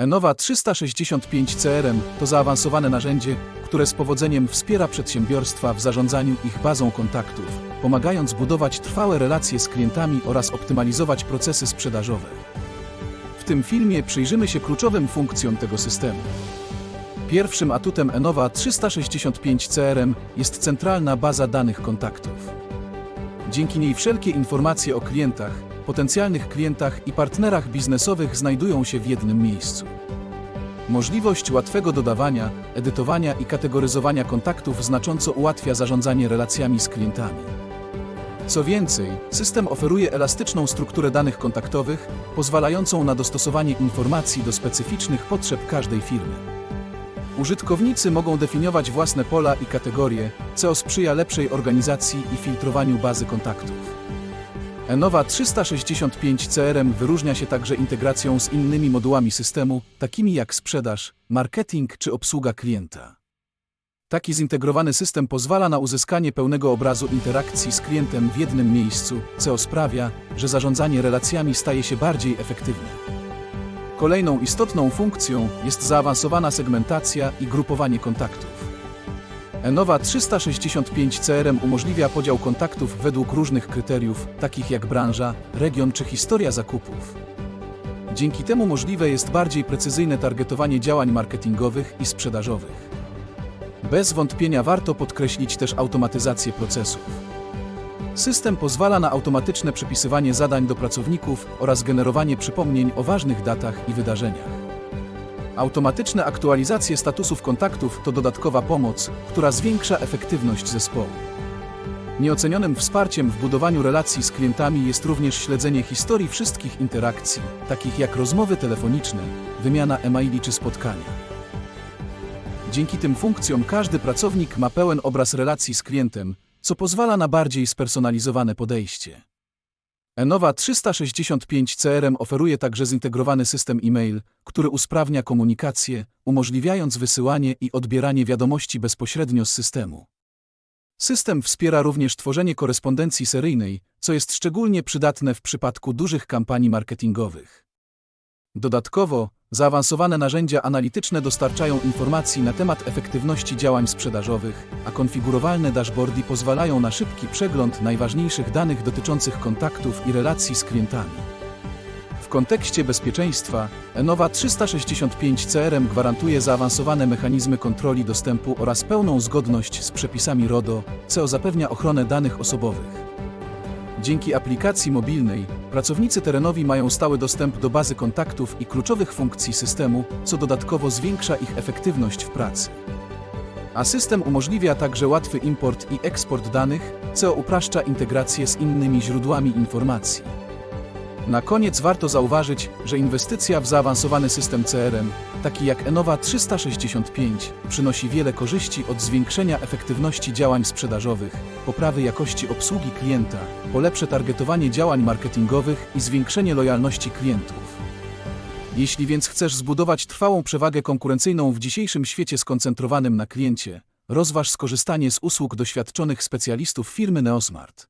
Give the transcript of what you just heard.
Enova 365 CRM to zaawansowane narzędzie, które z powodzeniem wspiera przedsiębiorstwa w zarządzaniu ich bazą kontaktów, pomagając budować trwałe relacje z klientami oraz optymalizować procesy sprzedażowe. W tym filmie przyjrzymy się kluczowym funkcjom tego systemu. Pierwszym atutem Enova 365 CRM jest centralna baza danych kontaktów. Dzięki niej wszelkie informacje o klientach, potencjalnych klientach i partnerach biznesowych znajdują się w jednym miejscu. Możliwość łatwego dodawania, edytowania i kategoryzowania kontaktów znacząco ułatwia zarządzanie relacjami z klientami. Co więcej, system oferuje elastyczną strukturę danych kontaktowych, pozwalającą na dostosowanie informacji do specyficznych potrzeb każdej firmy. Użytkownicy mogą definiować własne pola i kategorie, co sprzyja lepszej organizacji i filtrowaniu bazy kontaktów. Enova 365 CRM wyróżnia się także integracją z innymi modułami systemu, takimi jak sprzedaż, marketing czy obsługa klienta. Taki zintegrowany system pozwala na uzyskanie pełnego obrazu interakcji z klientem w jednym miejscu, co sprawia, że zarządzanie relacjami staje się bardziej efektywne. Kolejną istotną funkcją jest zaawansowana segmentacja i grupowanie kontaktów. Enova 365 CRM umożliwia podział kontaktów według różnych kryteriów, takich jak branża, region czy historia zakupów. Dzięki temu możliwe jest bardziej precyzyjne targetowanie działań marketingowych i sprzedażowych. Bez wątpienia warto podkreślić też automatyzację procesów. System pozwala na automatyczne przypisywanie zadań do pracowników oraz generowanie przypomnień o ważnych datach i wydarzeniach. Automatyczne aktualizacje statusów kontaktów to dodatkowa pomoc, która zwiększa efektywność zespołu. Nieocenionym wsparciem w budowaniu relacji z klientami jest również śledzenie historii wszystkich interakcji, takich jak rozmowy telefoniczne, wymiana e-maili czy spotkania. Dzięki tym funkcjom każdy pracownik ma pełen obraz relacji z klientem, co pozwala na bardziej spersonalizowane podejście. Enova 365 CRM oferuje także zintegrowany system e-mail, który usprawnia komunikację, umożliwiając wysyłanie i odbieranie wiadomości bezpośrednio z systemu. System wspiera również tworzenie korespondencji seryjnej, co jest szczególnie przydatne w przypadku dużych kampanii marketingowych. Dodatkowo, zaawansowane narzędzia analityczne dostarczają informacji na temat efektywności działań sprzedażowych, a konfigurowalne dashboardy pozwalają na szybki przegląd najważniejszych danych dotyczących kontaktów i relacji z klientami. W kontekście bezpieczeństwa, Enova 365 CRM gwarantuje zaawansowane mechanizmy kontroli dostępu oraz pełną zgodność z przepisami RODO, co zapewnia ochronę danych osobowych. Dzięki aplikacji mobilnej, pracownicy terenowi mają stały dostęp do bazy kontaktów i kluczowych funkcji systemu, co dodatkowo zwiększa ich efektywność w pracy. A system umożliwia także łatwy import i eksport danych, co upraszcza integrację z innymi źródłami informacji. Na koniec warto zauważyć, że inwestycja w zaawansowany system CRM, taki jak Enova 365, przynosi wiele korzyści od zwiększenia efektywności działań sprzedażowych, poprawy jakości obsługi klienta, polepsze targetowanie działań marketingowych i zwiększenie lojalności klientów. Jeśli więc chcesz zbudować trwałą przewagę konkurencyjną w dzisiejszym świecie skoncentrowanym na kliencie, rozważ skorzystanie z usług doświadczonych specjalistów firmy Neosmart.